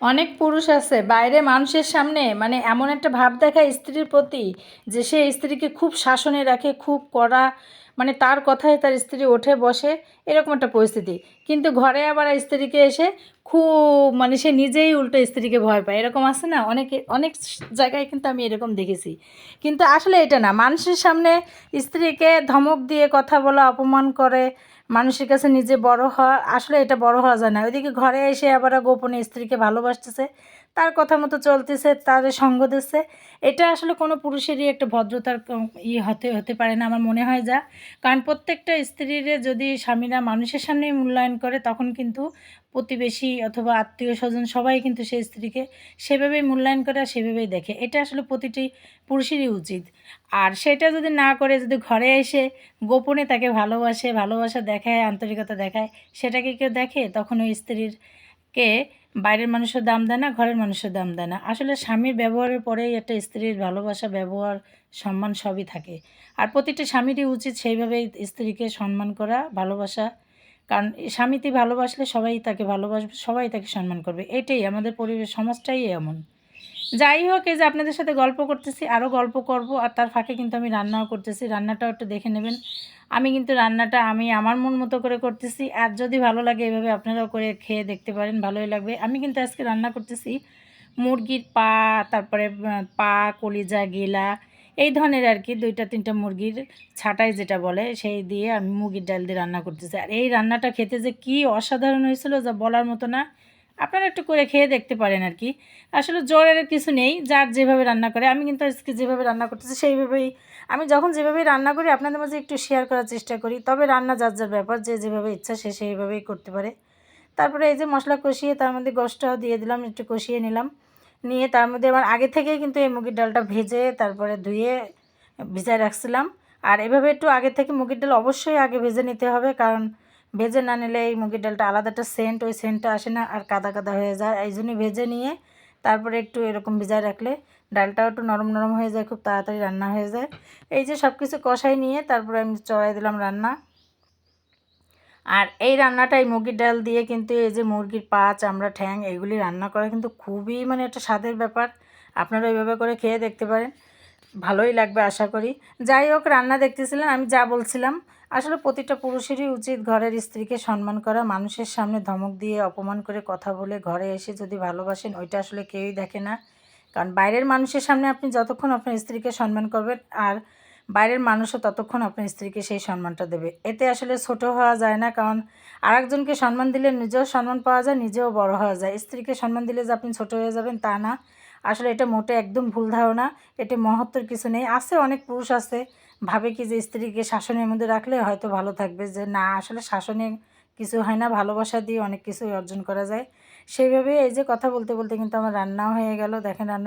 অনেক পুরুষ আছে, বাইরে মানুষের সামনে মানে এমন একটা ভাব দেখায় স্ত্রীর প্রতি যে সে স্ত্রীকে খুব শাসনে রাখে, খুব কড়া মানে তার কথায় তার স্ত্রী ওঠে বসে এরকম একটা পরিস্থিতি। কিন্তু ঘরে আবার স্ত্রীকে এসে খুব মানে সে নিজেই উল্টো স্ত্রীকে ভয় পায়। এরকম আছে না? অনেকে, অনেক জায়গায় কিন্তু আমি এরকম দেখেছি। কিন্তু আসলে এটা না। মানুষের সামনে স্ত্রীকে ধমক দিয়ে কথা বলা, অপমান করে, মানুষের কাছে নিজে বড় হওয়া, আসলে এটা বড় হওয়া যায় না। ওইদিকে ঘরে এসে আবার গোপনে স্ত্রীকে ভালোবাসতেছে, তার কথা মতো চলতেছে তাদের সঙ্গ দিচ্ছে। এটা আসলে কোনো পুরুষেরই একটা ভদ্রতার ই হতে হতে পারে না, আমার মনে হয় যা। কারণ প্রত্যেকটা স্ত্রীর যদি স্বামীরা মানুষের সামনেই মূল্যায়ন করে, তখন কিন্তু প্রতিবেশী অথবা আত্মীয় স্বজন সবাই কিন্তু সেই স্ত্রীকে সেভাবেই মূল্যায়ন করে আর সেভাবেই দেখে। এটা আসলে প্রতিটি পুরুষেরই উচিত। আর সেটা যদি না করে, যদি ঘরে এসে গোপনে তাকে ভালোবাসে, ভালোবাসা দেখায়, আন্তরিকতা দেখায়, সেটাকে কেউ দেখে, তখন ওই স্ত্রীর কে বাইরের মানুষের দাম দেয় না, ঘরের মানুষের দাম দেয় না। আসলে স্বামীর ব্যবহারের পরেই একটা স্ত্রীর ভালোবাসা, ব্যবহার, সম্মান সবই থাকে। আর প্রতিটা স্বামীরই উচিত সেইভাবেই স্ত্রীকে সম্মান করা, ভালোবাসা। কারণ স্বামীতে ভালোবাসলে সবাই তাকে ভালোবাসবে সবাই তাকে সম্মান করবে। এটাই আমাদের পরিবেশ, সমাজটাই এমন। যাই হোক, এই যে আপনাদের সাথে গল্প করতেছি আরও গল্প করব, আর তার ফাঁকে কিন্তু আমি রান্নাও করতেছি। রান্নাটাও একটু দেখে নেবেন। আমি কিন্তু রান্নাটা আমি আমার মন মতো করে করতেছি, আর যদি ভালো লাগে এভাবে আপনারাও করে খেয়ে দেখতে পারেন, ভালোই লাগবে। আমি কিন্তু আজকে রান্না করতেছি মুরগির পা, তারপরে পা, কলিজা, গেলা, এই ধরনের আর কি, দুইটা তিনটা মুরগির ছাটাই যেটা বলে, সেই দিয়ে আমি মুগির ডাল দিয়ে রান্না করতেছি। আর এই রান্নাটা খেতে যে কি অসাধারণ হয়েছিল, যা বলার মতো না। আপনারা একটু করে খেয়ে দেখতে পারেন আর কি। আসলে জ্বরের কিছু নেই, যার যেভাবে রান্না করে। আমি কিন্তু আজকে যেভাবে রান্না করতেছি, সেইভাবেই আমি যখন যেভাবে রান্না করি, আপনাদের মাঝে একটু শেয়ার করার চেষ্টা করি। তবে রান্না যার যার ব্যাপার, যে যেভাবে ইচ্ছা সে সেইভাবেই করতে পারে। তারপরে এই যে মশলা কষিয়ে, তার মধ্যে গোষ্ঠটাও দিয়ে দিলাম, একটু কষিয়ে নিলাম। নিয়ে তার মধ্যে আমার আগে থেকেই কিন্তু এই মুগির ডালটা ভেজে তারপরে ধুয়ে ভিজায় রাখছিলাম। আর এভাবে একটু আগে থেকে মুগির ডাল অবশ্যই আগে ভেজে নিতে হবে, কারণ ভেজে না নিলে এই মুগের ডালটা আলাদা একটা সেন্ট ওই সেন্টটা আসে না, আর কাদা কাদা হয়ে যায়। এই জন্যই ভেজে নিয়ে তারপরে একটু এরকম ভিজায় রাখলে ডালটাও একটু নরম নরম হয়ে যায়, খুব তাড়াতাড়ি রান্না হয়ে যায়। এই যে সব কিছু কষাই নিয়ে তারপরে আমি চড়াই দিলাম রান্না। আর এই রান্নাটা এই মুরগির ডাল দিয়ে কিন্তু এই যে মুরগির পা চামড়া ঠ্যাং, এগুলি রান্না করা কিন্তু খুবই মানে একটা স্বাদের ব্যাপার। আপনারা ওইভাবে করে খেয়ে দেখতে পারেন। ভালোই লাগবে আশা করি। যাই হোক, রান্না দেখতেছিলেন, আমি যা বলছিলাম। আসলে প্রতিটা পুরুষেরই উচিত ঘরের স্ত্রীকে সম্মান করা, মানুষের সামনে ধমক দিয়ে অপমান করে কথা বলে ঘরে এসে যদি ভালোবাসেন, ওইটা আসলে কেউই দেখে না। কারণ বাইরের মানুষের সামনে আপনি যতক্ষণ আপনার স্ত্রীকে সম্মান করবেন, আর বাইরের মানুষও ততক্ষণ আপনার স্ত্রীকে সেই সম্মানটা দেবে। এতে আসলে ছোট হওয়া যায় না, কারণ আরেকজনকে সম্মান দিলে নিজেও সম্মান পাওয়া যায়, নিজেও বড় হওয়া যায়। স্ত্রীকে সম্মান দিলে যে আপনি ছোট হয়ে যাবেন, তা না। আসলে এটা মোটে একদম ভুল ধারণা এটা মহত্বর কিছু নেই। আছে অনেক পুরুষ আছে, ভাবে কি যে স্ত্রীকে শাসনের মধ্যে রাখলে হয়তো ভালো থাকবে, যে না, আসলে শাসনে কিছু হয় না, ভালোবাসা দিয়ে অনেক কিছু অর্জন করা যায়। সেইভাবে এই যে কথা বলতে বলতে কিন্তু আমার রান্নাও হয়ে গেল। দেখেন রান্না